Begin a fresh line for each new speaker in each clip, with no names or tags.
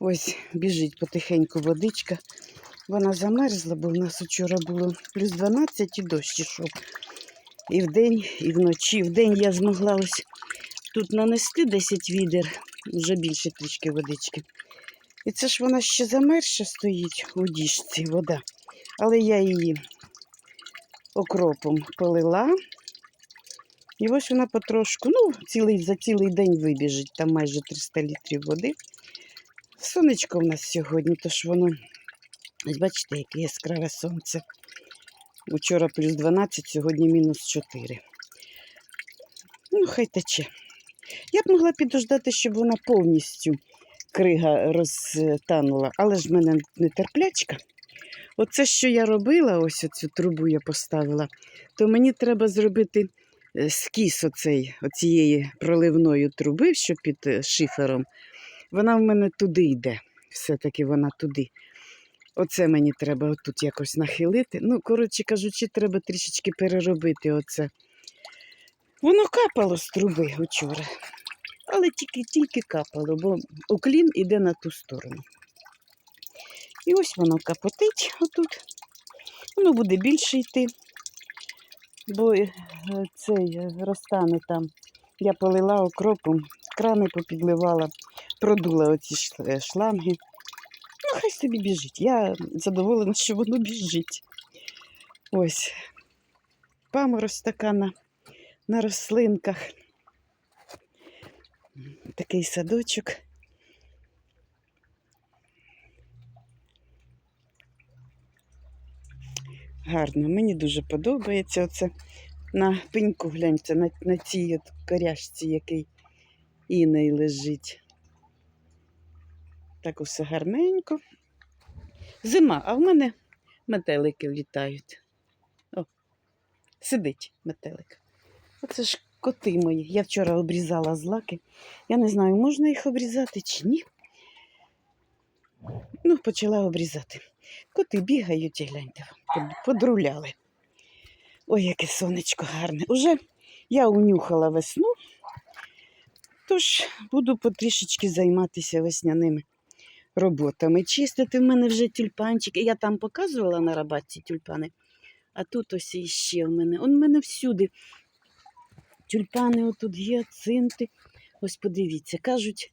Ось біжить потихеньку водичка. Вона замерзла, бо в нас вчора було плюс 12 і дощ ішов. І вдень, і вночі. Вдень я змогла ось тут нанести 10 відер, вже більше трішки водички. І це ж вона ще замерзша стоїть у діжці, вода. Але я її окропом полила. І ось вона потрошку, ну, цілий, за цілий день вибіжить, там майже 300 літрів води. Сонечко в нас сьогодні, тож воно, бачите, яке яскраве сонце. Учора плюс 12, сьогодні мінус 4. Ну, хай тече. Я б могла підождати, щоб вона повністю крига розтанула, але ж в мене нетерплячка. Оце, що я робила, ось оцю трубу я поставила, то мені треба зробити е, скіс оцей, оцієї проливної труби, що під е, шифером. Вона в мене туди йде. Все-таки вона туди. Оце мені треба отут якось нахилити. Ну, коротше кажучи, треба трішечки переробити оце. Воно капало з труби вчора. Але тільки, тільки капало, бо уклін іде на ту сторону. І ось воно капотить отут. Воно буде більше йти, бо е, цей е, розтане там. Я полила окропом, крани попідливала, продула оці е, шланги. Ну, хай собі біжить. Я задоволена, що воно біжить. Ось. Паморозь така на, на рослинках. Такий садочок. Гарно, мені дуже подобається оце на пеньку гляньте, на, на цій от коряшці, який іней лежить. Так усе гарненько. Зима, а в мене метелики літають. О, сидить метелик. Оце ж коти мої. Я вчора обрізала злаки. Я не знаю, можна їх обрізати чи ні. Ну, почала обрізати. Коти бігають і гляньте, под- подруляли. Ой, яке сонечко гарне. Уже я унюхала весну, тож буду потрішечки займатися весняними роботами. Чистити в мене вже тюльпанчики. Я там показувала на рабатці тюльпани, а тут ось іще в мене. Он в мене всюди. Тюльпани отут гіацинти. Ось подивіться, кажуть,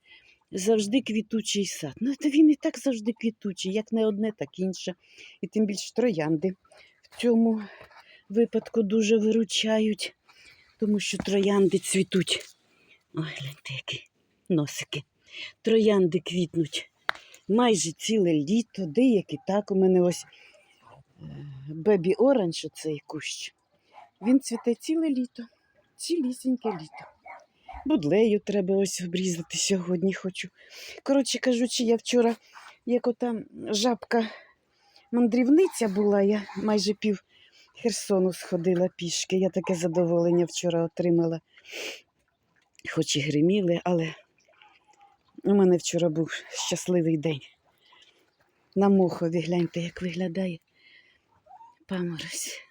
завжди квітучий сад. Ну, то він і так завжди квітучий, як не одне, так інше. І тим більше троянди в цьому випадку дуже виручають, тому що троянди цвітуть. Ой, гляньте, які носики. Троянди квітнуть майже ціле літо, деякі так. У мене ось бебі оранж, оцей кущ. Він цвіте ціле літо, цілісіньке літо. Будлею треба ось обрізати сьогодні хочу. Коротше кажучи, я вчора, як ота жабка мандрівниця була, я майже пів Херсону сходила пішки. Я таке задоволення вчора отримала. Хоч і гриміли, але у мене вчора був щасливий день. На мохові гляньте, як виглядає паморозь.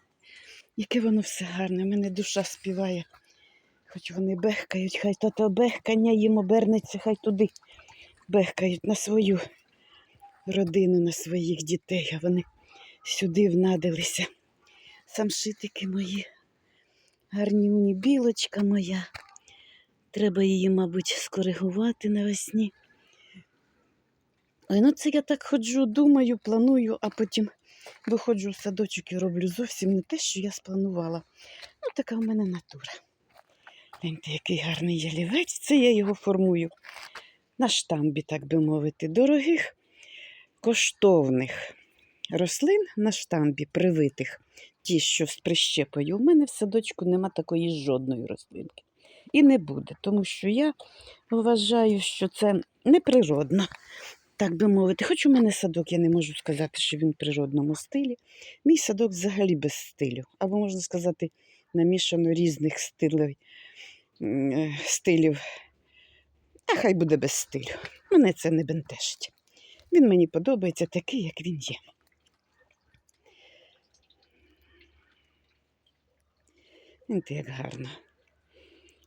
Яке воно все гарне, в мене душа співає. Хоч вони бехкають, хай то бехкання їм обернеться, хай туди бехкають на свою родину, на своїх дітей, а вони сюди внадилися. Самшитики мої, гарнюні, білочка моя. Треба її, мабуть, скоригувати навесні. Ой, ну це я так ходжу, думаю, планую, а потім виходжу в садочок і роблю зовсім не те, що я спланувала. Ну, така в мене натура. Гляньте, який гарний ялівець. Це я його формую на штамбі, так би мовити, дорогих коштовних рослин на штамбі, привитих, ті, що з прищепою. У мене в садочку нема такої жодної рослинки. І не буде, тому що я вважаю, що це неприродно, так би мовити. Хоч у мене садок, я не можу сказати, що він в природному стилі. Мій садок взагалі без стилю, або можна сказати, намішано різних стилів. е, стилів. А хай буде без стилю. Мене це не бентежить. Він мені подобається такий, як він є. Знаєте, як гарно.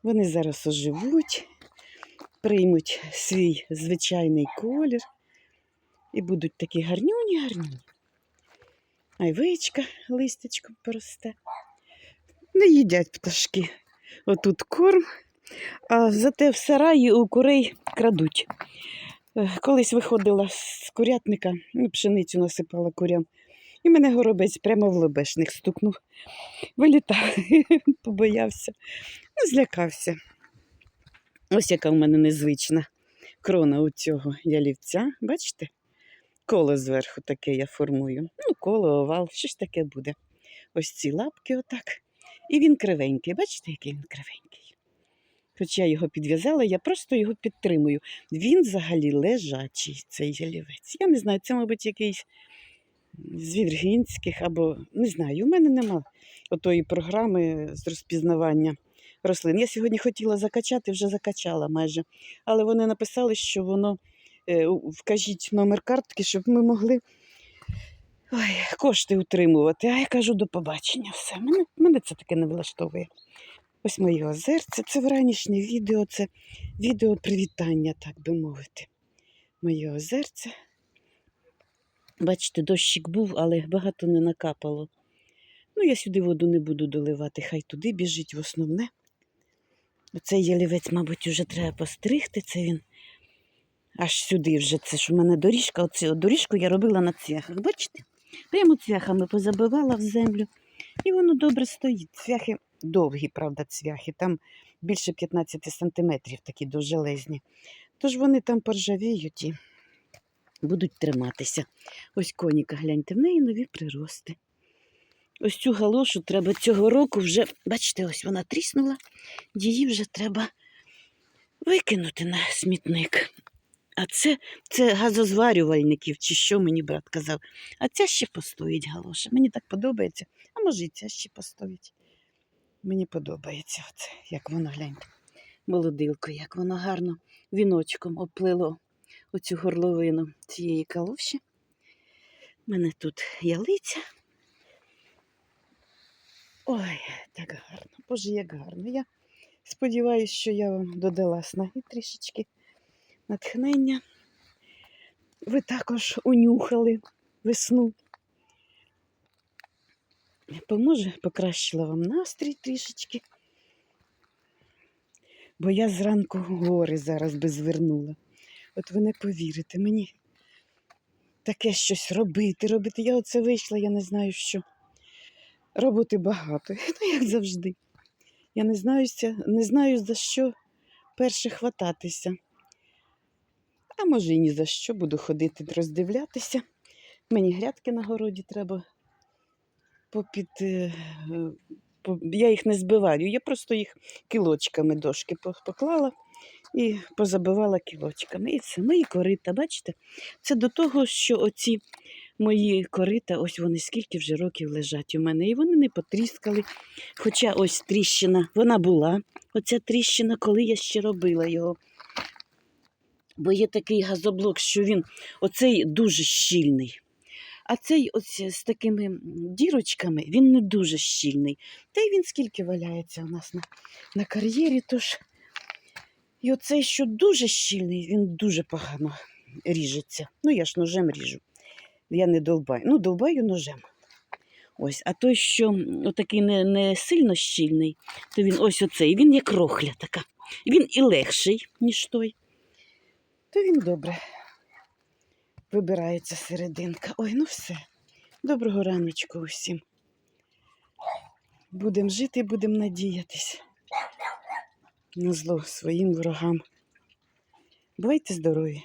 Вони зараз оживуть, приймуть свій звичайний колір. І будуть такі гарнюні, гарнюні. Айвичка листячком поросте. Не їдять пташки. Отут корм, а зате в сараї у курей крадуть. Е, Колись виходила з курятника, ну, пшеницю насипала курям, і мене горобець прямо в лобешник стукнув. Вилітав, побоявся, злякався. Ось яка в мене незвична крона у цього ялівця. Бачите? Коло зверху таке я формую. Ну, коло, овал, щось таке буде. Ось ці лапки отак. І він кривенький. Бачите, який він кривенький. Хоч я його підв'язала, я просто його підтримую. Він взагалі лежачий, цей ялівець. Я не знаю, це, мабуть, якийсь з Віргінських або не знаю. У мене нема отої програми з розпізнавання рослин. Я сьогодні хотіла закачати, вже закачала майже. Але вони написали, що воно е, вкажіть номер картки, щоб ми могли ой, кошти утримувати. А я кажу до побачення. Все. Мене, мене це таке не влаштовує. Ось моє озерце. Це вранішнє відео, це відео привітання, так би мовити. Моє озерце. Бачите, дощик був, але багато не накапало. Ну, я сюди воду не буду доливати, хай туди біжить в основне. Оцей ялівець, мабуть, вже треба постригти. Це він аж сюди вже. Це ж у мене доріжка. Оцю доріжку я робила на цвяхах. Бачите? Прямо цвяхами позабивала в землю. І воно добре стоїть. Цвяхи довгі, правда, цвяхи. Там більше 15 сантиметрів такі довжелезні. Тож вони там поржавіють і будуть триматися. Ось коніка, гляньте, в неї нові прирости. Ось цю галошу треба цього року вже, бачите, ось вона тріснула, її вже треба викинути на смітник. А це, це газозварювальників, чи що мені брат казав. А ця ще постоїть галоша. Мені так подобається. А може і ця ще постоїть. Мені подобається оце, як воно гляньте. Молодилко, як воно гарно віночком оплило оцю горловину цієї калоші. У мене тут ялиця. Ой, так гарно. Боже, як гарно. Я сподіваюся, що я вам додала снаги трішечки натхнення. Ви також унюхали весну. Поможе, покращила вам настрій трішечки. Бо я зранку гори зараз би звернула. От ви не повірите, мені таке щось робити, робити. Я оце вийшла, я не знаю що. Роботи багато, ну як завжди. Я не знаю, не знаю за що перше хвататися. А може і ні за що буду ходити роздивлятися. Мені грядки на городі треба попід. е, Я їх не збиваю, я просто їх кілочками дошки поклала і позабивала кілочками. І це мої корита, бачите? Це до того, що оці мої корита, ось вони скільки вже років лежать у мене, і вони не потріскали. Хоча ось тріщина, вона була, оця тріщина, коли я ще робила його. Бо є такий газоблок, що він оцей дуже щільний. А цей ось з такими дірочками, він не дуже щільний. Та й він скільки валяється у нас на, на кар'єрі. Тож і оцей, що дуже щільний, він дуже погано ріжеться. Ну, я ж ножем ріжу. Я не довбаю. Ну, довбаю ножем. Ось, а той, що м, отакий не, не сильно щільний, то він ось оцей, він як рохля така. Він і легший, ніж той. То він добре вибирається серединка. Ой, ну все. Доброго раночку усім. Будемо жити, будемо надіятись. На зло своїм ворогам. Бувайте здорові!